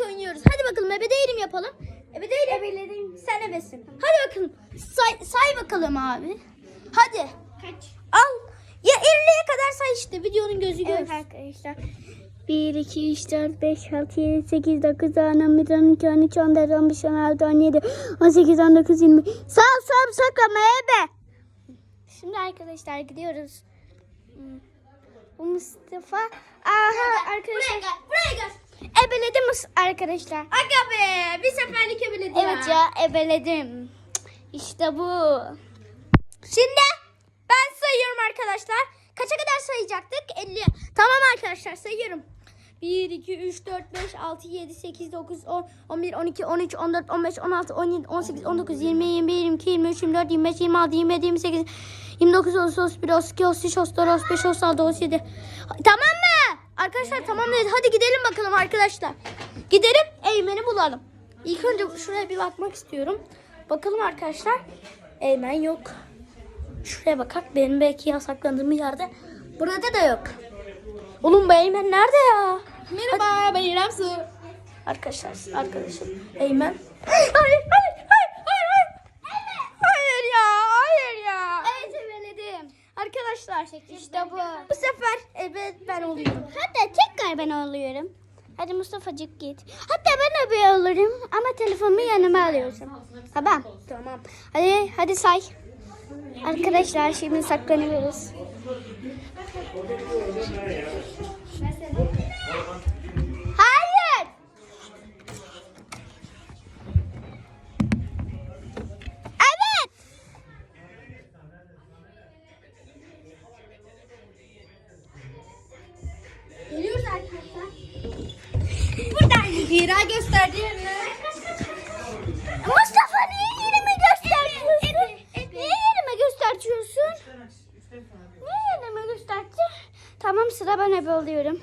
yapalım. Ebe değilim yapalım. Ebe değilim. Ebeledim. Sen ebesin. Hadi bakalım. Say, say bakalım abi. Hadi. Kaç? Al. Ya 50'ye kadar say işte. Videonun gözü Evet görsün. arkadaşlar. 1, 2, 3, 4, 5, 6, 7, 8, 9, 10, 11, 12, 13, 14, 15, 16, 17, 18, 19, 20. Sağ sağ saklama ebe. Şimdi arkadaşlar gidiyoruz. Hmm. Bu Mustafa. Aha arkadaşlar. Buraya gel. Buraya gel. Ebeledim Mus- arkadaşlar. Aga be. Bir seferlik ebeledi Evet ya ebeledim. İşte bu. Şimdi ben sayıyorum arkadaşlar. Kaça kadar sayacaktık? 50. Tamam arkadaşlar sayıyorum. 1, 2, 3, 4, 5, 6, 7, 8, 9, 10, 11, 12, 13, 14, 15, 16, 17, 18, 19, 20, 21, 22, 23, 24, 25, 26, 27, 28, 29, 30, 31, 32, 33, 34, 35, 36, 37. Tamam mı? Arkadaşlar tamam dedi. Hadi gidelim bakalım arkadaşlar. Gidelim Eymen'i bulalım. İlk önce şuraya bir bakmak istiyorum. Bakalım arkadaşlar. Eymen yok. Şuraya bakak. Benim belki yasaklandığım yerde. Burada da yok. Oğlum bu Eymen nerede ya? Merhaba ben İrem Su. Arkadaşlar arkadaşım Eymen. Hayır hayır hayır hayır hayır. Hayır ya hayır ya. Evet ebeledim. Arkadaşlar İşte bu. bu sefer evet ben oluyorum. Hatta tekrar ben oluyorum. Hadi Mustafa'cık git. Hatta ben de bir olurum ama telefonumu yanıma alıyorsun. Tamam. Tamam. Hadi hadi say. Arkadaşlar şimdi saklanıyoruz. Hira gösterdi yerine. Mustafa niye yerimi gösteriyorsun? Niye yerimi gösteriyorsun? Niye yerimi gösteriyorsun? Tamam sıra ben ebe oluyorum.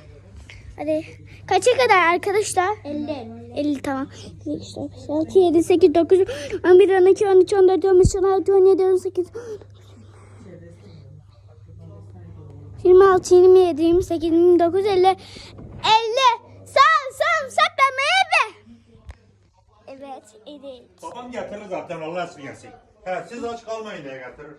Hadi. Kaça kadar arkadaşlar? 50. 50 tamam. 1, 2, 3, 4, 5, 6, 7, 8, 9, 11, 12, 13, 14, 15, 16, 17, 18, 26, 27, 28, 29, 50. 50. Sağ sağ saklanma ebe. Evet, evet. Babam getirir zaten Allah esirgesin. He siz aç kalmayın diye getirir.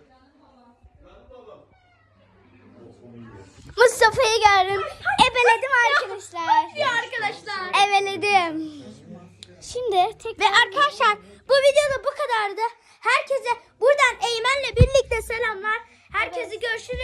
Mustafa'yı gördüm. Ebeledim arkadaşlar. Ya arkadaşlar. Ebeledim. Şimdi tekrar... Ve arkadaşlar bu videoda bu kadardı. Herkese buradan Eymen'le birlikte selamlar. Herkese görüşürüz.